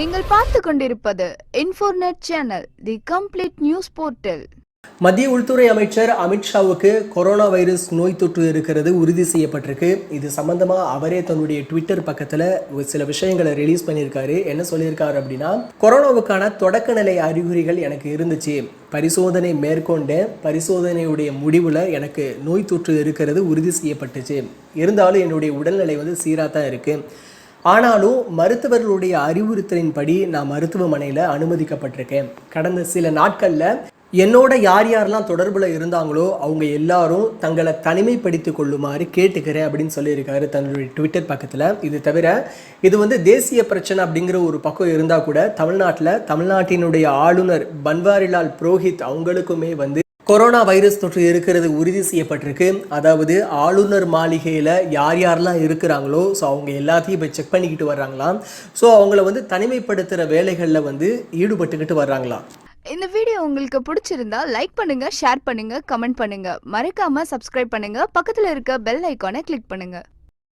நீங்கள் பார்த்து கொண்டிருப்பது இன்ஃபோர்நெட் channel the complete news portal மத்திய உள்துறை அமைச்சர் அமித்ஷாவுக்கு கொரோனா வைரஸ் நோய் தொற்று இருக்கிறது உறுதி செய்யப்பட்டிருக்கு. இது சம்பந்தமாக அவரே தன்னுடைய ட்விட்டர் பக்கத்தில் சில விஷயங்களை ரிலீஸ் பண்ணியிருக்காரு. என்ன சொல்லியிருக்காரு அப்படின்னா கொரோனாவுக்கான தொடக்க நிலை அறிகுறிகள் எனக்கு இருந்துச்சு. பரிசோதனை மேற்கொண்டேன் பரிசோதனையுடைய முடிவில் எனக்கு நோய் தொற்று இருக்கிறது உறுதி செய்யப்பட்டுச்சு. இருந்தாலும் என்னுடைய உடல்நிலை வந்து சீராக தான் இருக்குது ஆனாலும் மருத்துவர்களுடைய அறிவுறுத்தலின்படி நான் மருத்துவமனையில் அனுமதிக்கப்பட்டிருக்கேன். கடந்த சில நாட்களில் என்னோட யார் யாரெல்லாம் தொடர்பில் இருந்தாங்களோ அவங்க எல்லாரும் தங்களை தனிமைப்படுத்திக் கொள்ளுமாறு கேட்டுக்கிறேன் அப்படின்னு சொல்லியிருக்காரு தன்னுடைய ட்விட்டர் பக்கத்தில். இது தவிர இது வந்து தேசிய பிரச்சனை அப்படிங்கிற ஒரு பக்கம் இருந்தால் கூட தமிழ்நாட்டில் தமிழ்நாட்டினுடைய ஆளுநர் பன்வாரிலால் புரோஹித் அவங்களுக்குமே வந்து கொரோனா வைரஸ் தொற்று இருக்கிறது உறுதி செய்யப்பட்டிருக்கு. அதாவது ஆளுநர் மாளிகையில் யார் யாரெல்லாம் இருக்கிறாங்களோ ஸோ அவங்க எல்லாத்தையும் போய் செக் பண்ணிக்கிட்டு வர்றாங்களாம் ஸோ அவங்கள வந்து தனிமைப்படுத்துகிற வேலைகளில் வந்து ஈடுபட்டுக்கிட்டு வர்றாங்களாம் இந்த வீடியோ உங்களுக்கு பிடிச்சிருந்தா லைக் பண்ணுங்க ஷேர் பண்ணுங்க கமெண்ட் பண்ணுங்க. மறக்காம சப்ஸ்கிரைப் பண்ணுங்க. பக்கத்துல இருக்க பெல் ஐக்கானை கிளிக் பண்ணுங்க.